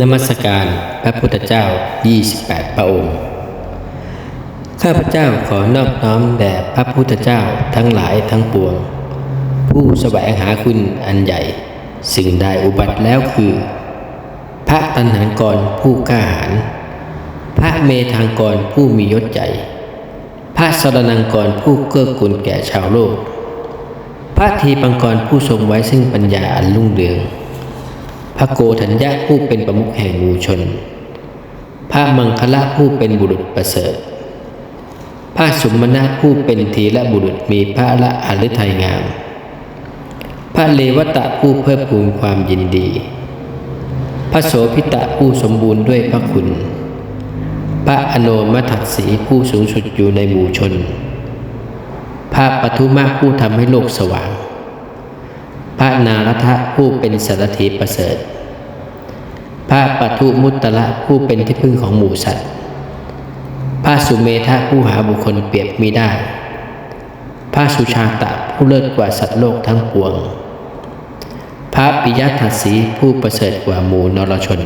นมัสการพระพุทธเจ้า 28 พระองค์ ข้าพเจ้าขอนอบน้อมแด่พระพุทธเจ้าทั้งหลายทั้งปวง ผู้สแสวงหาคุณอันใหญ่ สิ่งใดอุบัติแล้วคือ พระตัณหากรผู้กล้าหาญพระเมธางกรผู้มียศใหญ่พระสรนังกรผู้เกื้อกูลแก่ชาวโลก พระทีปังกรผู้ทรงไว้ซึ่งปัญญาอันรุ่งเรือง พระโกธัญญะผู้เป็นประมุขแห่งมูชน พระมังคละผู้เป็นบุรุษประเสริฐ พระสุมนาผู้เป็นทีละบุรุษมีพระละอฤทัยงาม พระเลวตะผู้เพิ่มพูนความยินดี พระโสพิตะผู้สมบูรณ์ด้วยพระคุณ พระอโนมัทัสีผู้สูงสุดอยู่ในหมู่ชน พระปทุมาผู้ทำให้โลกสว่าง นารทะผู้เป็นสารถีประเสริฐ พระปทุมุตตะผู้เป็นที่พึ่งของหมู่สัตว์ พระสุเมธะผู้หาบุคคลเปรียบมิได้ พระสุชาตะผู้เลิศกว่าสัตว์โลกทั้งปวง พระปิยทัสสีผู้ประเสริฐกว่าหมู่นรชน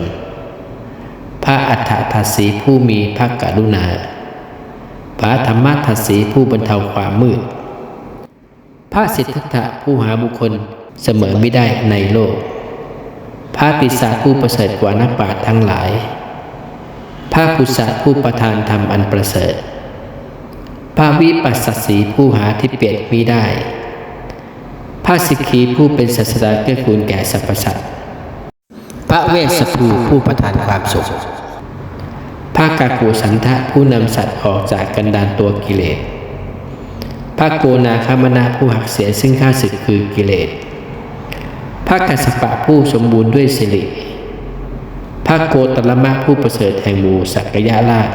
พระอัฏฐทัสสีผู้มีพระกรุณา พระธรรมทัสสีผู้บรรเทาความมืดพระสิทธัตถะผู้หาบุคคล เสมอไม่ได้ในโลก พระติสาผู้ประเสริฐกว่านักปราชญ์ทั้งหลาย พระกุศะผู้ประทานธรรมอันประเสริฐ พระวิปัสสสีผู้หาที่เปรียบมิได้ พระสิกขีผู้เป็นศาสดาเกื้อกูลแก่สรรพสัตว์ พระเวสสภูผู้ประทานความสุข พระกากูสันทะผู้นำสัตว์ออกจากกันดานตัวกิเลสพระโกนาคามนาผู้หักเสียซึ่งข้าศึกคือกิเลส ระกัสสปะผู้สมบูรณ์ด้วยสิริพระโกตละมะผู้ประเสริฐแห่งหมู่สักยะราช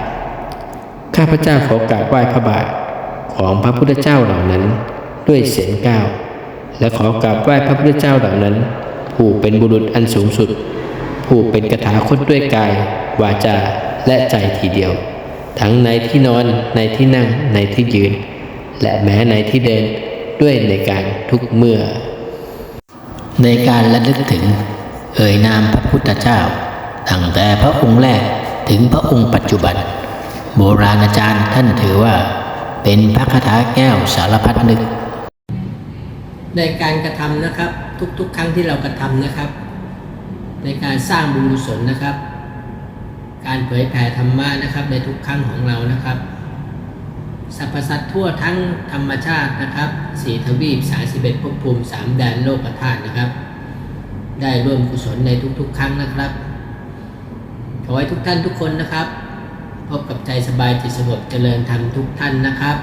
ข้าพเจ้าขอกราบไหว้พระบาทของพระพุทธเจ้าเหล่านั้น ด้วยเสียงก้าวและขอกราบไหว้พระพุทธเจ้าเหล่านั้น ผู้เป็นบุรุษอันสูงสุด ผู้เป็นกถาคตด้วยกาย วาจาและใจทีเดียว ทั้งในที่นอนในที่นั่งในที่ยืน และแม้ในที่เดินด้วยในการทุกเมื่อ ในการระลึกถึง เอ่ยนามพระพุทธเจ้า ตั้งแต่พระองค์แรกถึงพระองค์ปัจจุบัน โบราณอาจารย์ท่านถือว่า เป็นพระคาถาแก้วสารพัดนึก ในการกระทำนะครับทุกๆ ครั้งที่เรากระทำนะครับ ในการสร้างบุญกุศลนะครับ การเผยแผ่ธรรมะนะครับในทุกครั้งของเรานะครับ สรรพสัตว์ทั่วทั้งธรรมชาตินะครับสี่ทวีปสาสิบเอ็ดภพภูมิสามแดนโลกธาตุนะครับ ได้ร่วมกุศลในทุกๆ ครั้งนะครับ ขอให้ทุกท่านทุกคนนะครับ พบกับใจสบายจิตสงบเจริญธรรมทุกท่านนะครับ